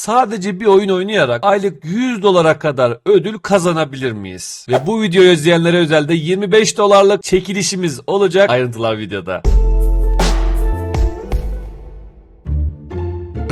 sadece bir oyun oynayarak aylık 100 dolara kadar ödül kazanabilir miyiz? Ve bu videoyu izleyenlere özel de 25 dolarlık çekilişimiz olacak. Ayrıntılar videoda.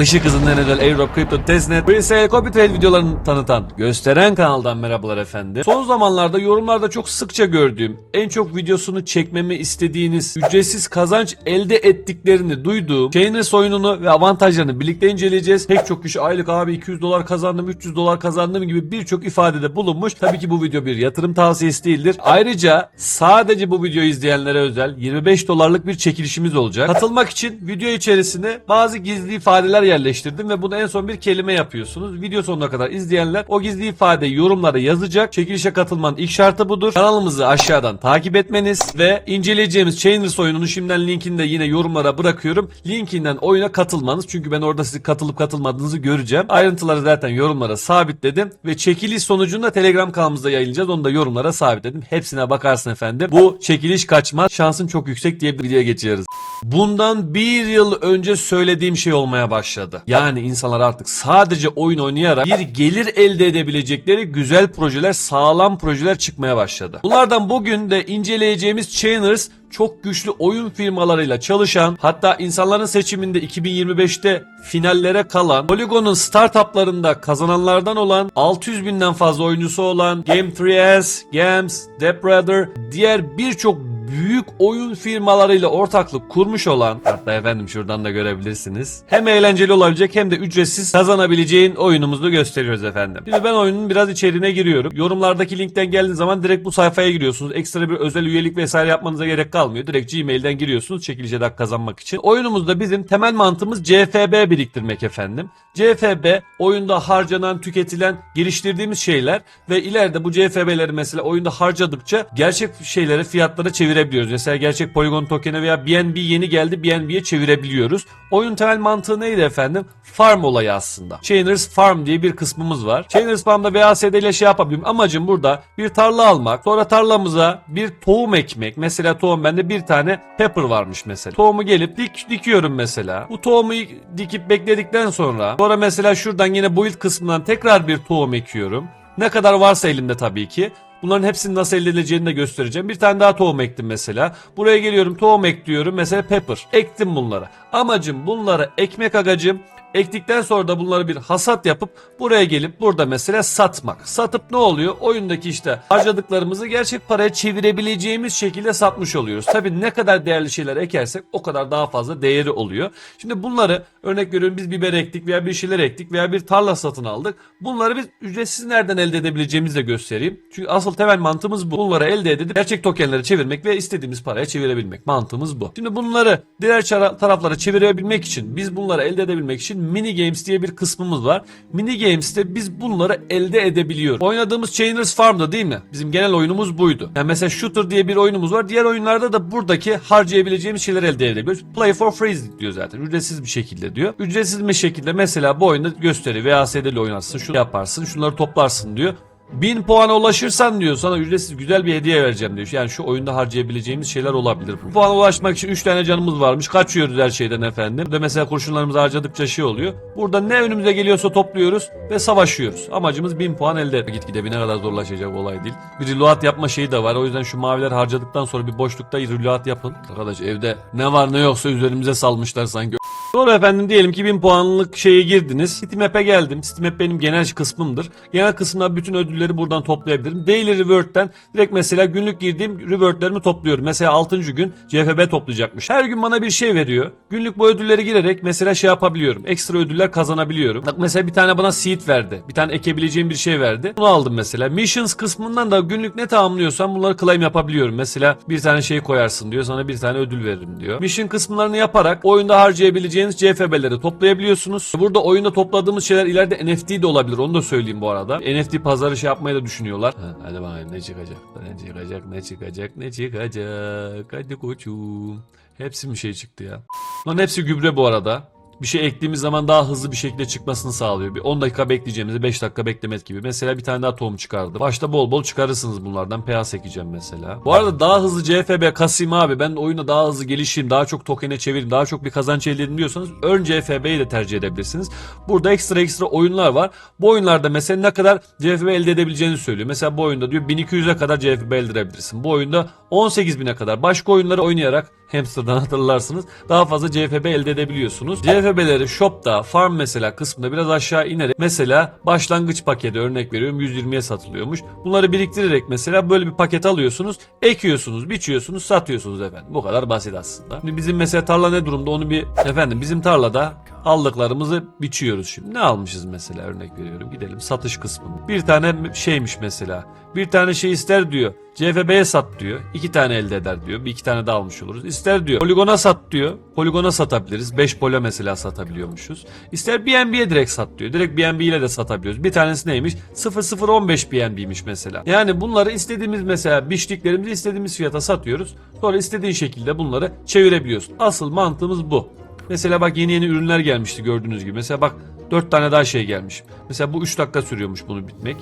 Işık hızından özel Airdrop Crypto Testnet Presale Copy Trade videolarını tanıtan gösteren kanaldan merhabalar efendim. Son zamanlarda yorumlarda çok sıkça gördüğüm en çok videosunu çekmemi istediğiniz ücretsiz kazanç elde ettiklerini duyduğum Chainers oyununu ve avantajlarını birlikte inceleyeceğiz. Pek çok kişi aylık abi 200 dolar kazandım 300 dolar kazandım gibi birçok ifadede bulunmuş. Tabii ki bu video bir yatırım tavsiyesi değildir. Ayrıca sadece bu videoyu izleyenlere özel 25 dolarlık bir çekilişimiz olacak. Katılmak için video içerisine bazı gizli ifadeler yerleştirdim ve bunu en son bir kelime yapıyorsunuz. Video sonuna kadar izleyenler o gizli ifadeyi yorumlara yazacak. Çekilişe katılmanın ilk şartı budur. Kanalımızı aşağıdan takip etmeniz ve inceleyeceğimiz Chainers oyununu şimdiden linkini de yine yorumlara bırakıyorum. Linkinden oyuna katılmanız. Çünkü ben orada sizi katılıp katılmadığınızı göreceğim. Ayrıntıları zaten yorumlara sabitledim ve çekiliş sonucunu da Telegram kanalımızda yayınlayacağız. Onu da yorumlara sabitledim. Hepsine bakarsın efendim. Bu çekiliş kaçmaz. Şansın çok yüksek diye bir videoya geçiyoruz. Bundan bir yıl önce söylediğim şey olmaya başladı. Yani insanlar artık sadece oyun oynayarak bir gelir elde edebilecekleri güzel projeler, sağlam projeler çıkmaya başladı. Bunlardan bugün de inceleyeceğimiz Chainers çok güçlü oyun firmalarıyla çalışan hatta insanların seçiminde 2025'te finallere kalan Polygon'un startuplarında kazananlardan olan 600 binden fazla oyuncusu olan Game 3S, Games, Depredator diğer birçok büyük oyun firmalarıyla ortaklık kurmuş olan hatta efendim şuradan da görebilirsiniz. Hem eğlenceli olabilecek hem de ücretsiz kazanabileceğin oyunumuzu gösteriyoruz efendim. Şimdi ben oyunun biraz içeriğine giriyorum. Yorumlardaki linkten geldiğiniz zaman direkt bu sayfaya giriyorsunuz. Ekstra bir özel üyelik vesaire yapmanıza gerek kalmıyor. Direkt Gmail'den giriyorsunuz çekilişe de kazanmak için. Oyunumuzda bizim temel mantığımız CFB biriktirmek efendim. CFB oyunda harcanan, tüketilen, geliştirdiğimiz şeyler ve ileride bu CFB'leri mesela oyunda harcadıkça gerçek şeylere, fiyatlara çevirebiliyoruz. Mesela gerçek Polygon token'e veya BNB yeni geldi BNB'ye çevirebiliyoruz. Oyunun temel mantığı neydi efendim? Farm olayı aslında. Chainers Farm diye bir kısmımız var. Chainers Farm'da VASD ile şey yapabilirim. Amacım burada bir tarla almak. Sonra tarlamıza bir tohum ekmek. Mesela tohum bende bir tane pepper varmış mesela. Tohumu gelip dik, dikiyorum mesela. Bu tohumu dikip bekledikten sonra sonra mesela şuradan yine build kısmından tekrar bir tohum ekiyorum. Ne kadar varsa elimde tabii ki. Bunların hepsinin nasıl elde edileceğini de göstereceğim. Bir tane daha tohum ektim mesela. Buraya geliyorum tohum ekliyorum. Mesela pepper. Ektim bunları. Amacım bunları ekmek agacım. Ektikten sonra da bunları bir hasat yapıp buraya gelip burada mesela satmak. Satıp ne oluyor? Oyundaki işte harcadıklarımızı gerçek paraya çevirebileceğimiz şekilde satmış oluyoruz. Tabii ne kadar değerli şeyler ekersek o kadar daha fazla değeri oluyor. Şimdi bunları örnek veriyorum biz biber ektik veya bir şeyler ektik veya bir tarla satın aldık. Bunları biz ücretsiz nereden elde edebileceğimizi de göstereyim. Çünkü asıl temel mantığımız bu. Bunları elde edip gerçek tokenlere çevirmek ve istediğimiz paraya çevirebilmek. Mantığımız bu. Şimdi bunları diğer taraflara çevirebilmek için biz bunları elde edebilmek için mini games diye bir kısmımız var. Mini games'te biz bunları elde edebiliyoruz. Oynadığımız Chainers Farm'da değil mi? Bizim genel oyunumuz buydu. Yani mesela Shooter diye bir oyunumuz var. Diğer oyunlarda da buradaki harcayabileceğimiz şeyler elde edebiliyoruz. Play for free diyor zaten. Ücretsiz bir şekilde diyor. Ücretsiz bir şekilde mesela bu oyunda gösteri VASD ile oynarsın. Şunu yaparsın. Şunları toplarsın diyor. 1000 puana ulaşırsan diyor sana ücretsiz güzel bir hediye vereceğim diyor. Yani şu oyunda harcayabileceğimiz şeyler olabilir. Bu puana ulaşmak için 3 tane canımız varmış. Kaçıyoruz her şeyden efendim. Burada mesela kurşunlarımızı harcadıkça şey oluyor. Burada ne önümüze geliyorsa topluyoruz ve savaşıyoruz. Amacımız 1000 puan elde etmek. Gitgide bir ne kadar zorlaşacak olay değil. Bir reload yapma şeyi de var. O yüzden şu maviler harcadıktan sonra bir boşlukta reload yapın. Arkadaş evde ne var ne yoksa üzerimize salmışlar sanki. Doğru efendim diyelim ki 1000 puanlık şeye girdiniz. Steamap'e geldim. Steamap benim genel kısmımdır. Genel kısımda bütün ödülleri buradan toplayabilirim. Daily Reward'den direkt mesela günlük girdiğim reward'lerimi topluyorum. Mesela 6. gün CFB toplayacakmış. Her gün bana bir şey veriyor. Günlük bu ödülleri girerek mesela şey yapabiliyorum. Ekstra ödüller kazanabiliyorum. Bak mesela bir tane bana seed verdi. Bir tane ekebileceğim bir şey verdi. Bunu aldım mesela. Missions kısmından da günlük ne tamamlıyorsam bunları claim yapabiliyorum. Mesela bir tane şey koyarsın diyor. Sana bir tane ödül veririm diyor. Mission kısımlarını yaparak oyunda harcayabileceğiniz CFB'leri toplayabiliyorsunuz. Burada oyunda topladığımız şeyler ileride NFT de olabilir. Onu da söyleyeyim bu arada. NFT pazarı şey yapmayı da düşünüyorlar. Ha, hadi bakayım ne çıkacak? Ne çıkacak? Ne çıkacak? Ne çıkacak? Hadi koçum. Hepsi bir şey çıktı ya. Lan hepsi gübre bu arada. Bir şey ektiğimiz zaman daha hızlı bir şekilde çıkmasını sağlıyor. Bir 10 dakika bekleyeceğimizi 5 dakika beklemek gibi. Mesela bir tane daha tohum çıkardı. Başta bol bol çıkarırsınız bunlardan. peyaz ekeceğim mesela. Bu arada daha hızlı CFB kasayım abi. Ben oyunda daha hızlı gelişeyim. Daha çok tokene çevireyim. Daha çok bir kazanç elde edeyim diyorsanız Earn CFB'yi de tercih edebilirsiniz. Burada ekstra ekstra oyunlar var. Bu oyunlarda mesela ne kadar CFB elde edebileceğini söylüyor. Mesela bu oyunda diyor 1200'e kadar CFB elde edebilirsin. Bu oyunda 18.000'e kadar. Başka oyunları oynayarak Hamster'dan hatırlarsınız. Daha fazla CFB elde edebiliyorsunuz. CFB'leri shop'ta, farm mesela kısmında biraz aşağı inerek mesela başlangıç paketi örnek veriyorum 120'ye satılıyormuş. Bunları biriktirerek mesela böyle bir paket alıyorsunuz, ekiyorsunuz, biçiyorsunuz, satıyorsunuz efendim. Bu kadar basit aslında. Şimdi bizim mesela tarla ne durumda onu bir efendim bizim tarlada aldıklarımızı biçiyoruz şimdi. Ne almışız mesela örnek veriyorum. Gidelim satış kısmına. Bir tane şeymiş mesela. Bir tane şey ister diyor. CFB'ye sat diyor. İki tane elde eder diyor. Bir iki tane de almış oluruz. İster diyor. Poligona sat diyor. Poligona satabiliriz. 5 polo mesela satabiliyormuşuz. İster BNB'ye direkt sat diyor. Direkt BNB ile de satabiliyoruz. Bir tanesi neymiş? 0015 BNB'ymiş mesela. Yani bunları istediğimiz mesela biçtiklerimizi istediğimiz fiyata satıyoruz. Sonra istediğin şekilde bunları çevirebiliyorsun. Asıl mantığımız bu. Mesela bak yeni yeni ürünler gelmişti gördüğünüz gibi. Mesela bak 4 tane daha şey gelmiş. Mesela bu 3 dakika sürüyormuş bunu bitmek.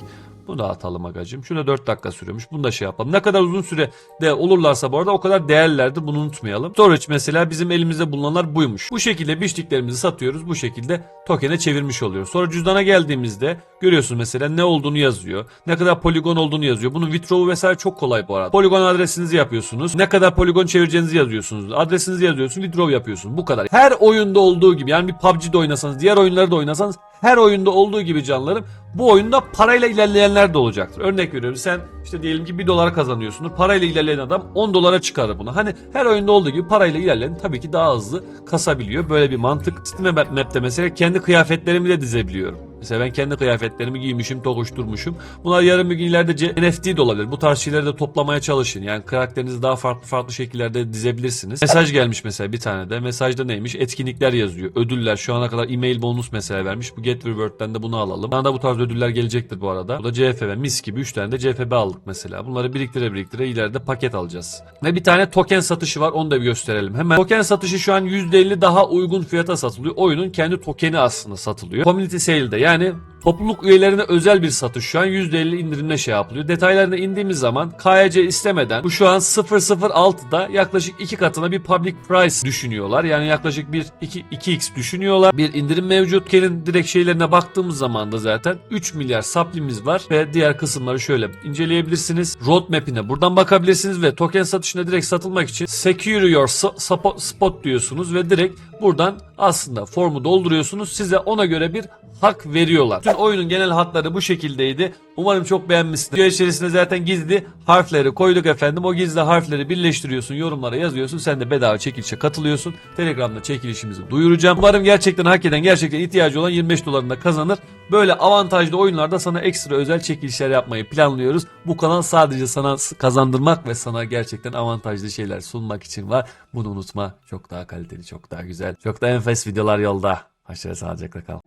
Bunu da atalım agacım. Şuna 4 dakika sürüyormuş. Bunu da şey yapalım. Ne kadar uzun süre de olurlarsa bu arada o kadar değerlerdir. Bunu unutmayalım. Storage mesela bizim elimizde bulunanlar buymuş. Bu şekilde biçtiklerimizi satıyoruz. Bu şekilde tokene çevirmiş oluyoruz. Sonra cüzdana geldiğimizde görüyorsunuz mesela ne olduğunu yazıyor. Ne kadar poligon olduğunu yazıyor. Bunun withdraw'u vesaire çok kolay bu arada. Poligon adresinizi yapıyorsunuz. Ne kadar poligon çevireceğinizi yazıyorsunuz. Adresinizi yazıyorsunuz. Withdraw yapıyorsunuz. Bu kadar. Her oyunda olduğu gibi yani bir PUBG'de oynasanız, diğer oyunları da oynasanız her oyunda olduğu gibi canlarım bu oyunda parayla ilerleyenler de olacaktır. Örnek veriyorum sen işte diyelim ki 1 dolar kazanıyorsundur. Parayla ilerleyen adam 10 dolara çıkarır bunu. Hani her oyunda olduğu gibi parayla ilerleyen tabii ki daha hızlı kasabiliyor. Böyle bir mantık. Steam Map'te mesela kendi kıyafetlerimi de dizebiliyorum. Mesela ben kendi kıyafetlerimi giymişim, tokuşturmuşum. Bunlar yarın bir gün ileride NFT de olabilir. Bu tarz şeyleri de toplamaya çalışın. Yani karakterinizi daha farklı farklı şekillerde dizebilirsiniz. Mesaj gelmiş mesela bir tane de. Mesajda neymiş? Etkinlikler yazıyor. Ödüller. Şu ana kadar e-mail bonus mesela vermiş. Bu Get Reward'den de bunu alalım. Daha da bu tarz ödüller gelecektir bu arada. Bu da CFB. Mis gibi 3 tane de CFB aldık mesela. Bunları biriktire biriktire ileride paket alacağız. Ve bir tane token satışı var. Onu da bir gösterelim. Hemen token satışı şu an %50 daha uygun fiyata satılıyor. Oyunun kendi tokeni aslında satılıyor. Community sale'de yani Topluluk üyelerine özel bir satış şu an %50 indirimle şey yapılıyor. Detaylarına indiğimiz zaman KYC istemeden bu şu an 006'da yaklaşık 2 katına bir public price düşünüyorlar. Yani yaklaşık bir 2, 2x düşünüyorlar. Bir indirim mevcut. Kelin direkt şeylerine baktığımız zaman da zaten 3 milyar saplimiz var ve diğer kısımları şöyle inceleyebilirsiniz. Roadmap'ine buradan bakabilirsiniz ve token satışına direkt satılmak için secure your spot diyorsunuz ve direkt buradan aslında formu dolduruyorsunuz. Size ona göre bir hak veriyorlar. Bütün oyunun genel hatları bu şekildeydi. Umarım çok beğenmişsiniz. Video içerisinde zaten gizli harfleri koyduk efendim. O gizli harfleri birleştiriyorsun, yorumlara yazıyorsun. Sen de bedava çekilişe katılıyorsun. Telegram'da çekilişimizi duyuracağım. Umarım gerçekten hak eden, gerçekten ihtiyacı olan 25 dolarında kazanır. Böyle avantajlı oyunlarda sana ekstra özel çekilişler yapmayı planlıyoruz. Bu kanal sadece sana kazandırmak ve sana gerçekten avantajlı şeyler sunmak için var. Bunu unutma. Çok daha kaliteli, çok daha güzel, çok daha enfes videolar yolda. Aşağıya sağlıcakla kal.